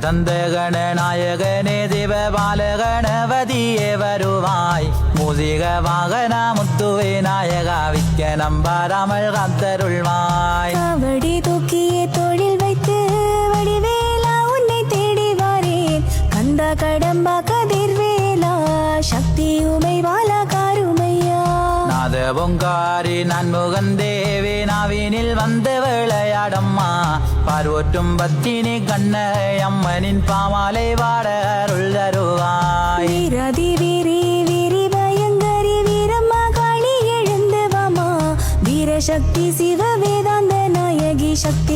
தந்த கணநாயகனே தேவ பாலகணபதியே வருவாய். மூசிக வாகன முத்துவே நாயகா விக்க நம்பாராமல் காத்தருள்வாய். காவடி தூக்கிய தொழில் பொங்காரி நன்முகன் தேவி நாவினில் வந்து விளையாடம்மா பார்வற்றும் பத்தினி கண்ண அம்மனின் பாமாலை வாட அருள் தருவாய் வீரதி வீரி வீரி பயங்கரி வீரம்மா காளி எழுந்து வீரசக்தி சிவ வேதாந்த நாயகி சக்தி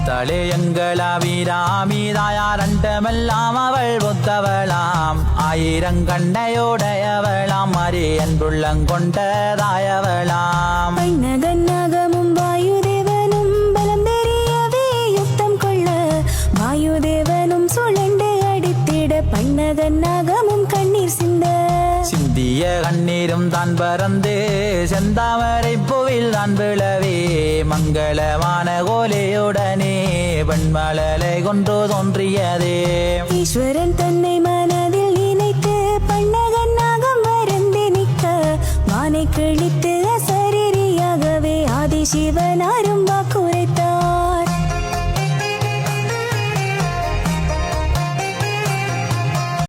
அத்தளே எங்களா வீராமி தாயார் அண்டமெல்லாம் அவள் ஒத்தவளாம். ஆயிரம் கண்ணையோடையவளாம். அரி அன்புள்ளம் கொண்டதாயவளாம். பைனகன்னாகமும் வாயுதேவனும் பலம் தெரியவே யுத்தம் கொள்ள. வாயுதேவனும் சுழண்டு சிந்திய கண்ணீரும் தான் பறந்து செந்தாமரை பூவில் தான் விழவே. மங்களமான கோலையுடனே பெண்மலலை கொன்று தோன்றியதே. ஈஸ்வரன் தன்னை மனதில் நினைத்து பன்னகன்னாகம் வருந்தி நிற்க. மானை கிழித்து அசரீரியாகவே ஆதிசிவனாரும் வாக்குரை